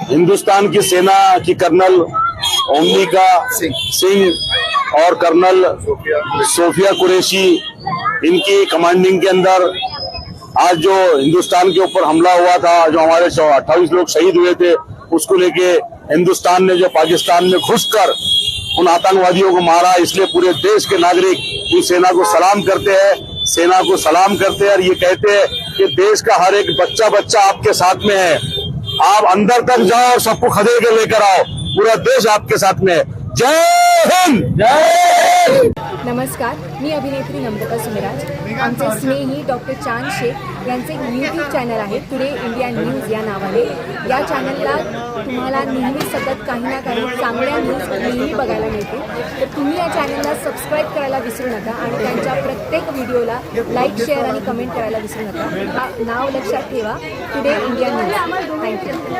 हिंदुस्तान की सेना की कर्नल ओमनिका सिंह और कर्नल सोफिया कुरैशी, इनकी कमांडिंग के अंदर आज जो हिंदुस्तान के ऊपर हमला हुआ था, जो हमारे अट्ठाईस लोग शहीद हुए थे, उसको लेके हिंदुस्तान ने जो पाकिस्तान में घुसकर उन आतंकवादियों को मारा। इसलिए पूरे देश के नागरिक इस सेना को सलाम करते हैं, सेना को सलाम करते हैं और ये कहते हैं कि देश का हर एक बच्चा बच्चा आपके साथ में है। आप अंदर तक जाओ और सबको खदेड़ के लेकर आओ। पूरा देश आपके साथ में है। जय हिंद! नमस्कार मी अभिनेत्री नम्रता सुमिराज. आमचे स्नेही डॉक्टर चांद शेख यांचे एक यूट्यूब चॅनल आहे टुडे इंडिया न्यूज या नावाने. या चॅनलला तुम्हाला नेहमी सतत काही ना काही चांगल्या न्यूज नेहमी बघायला मिळते तर तुम्ही या चॅनलला सबस्क्राईब करायला विसरू नका आणि त्यांच्या प्रत्येक व्हिडिओला लाईक शेअर आणि कमेंट करायला विसरू नका. हा नाव लक्षात ठेवा. Today India news thank you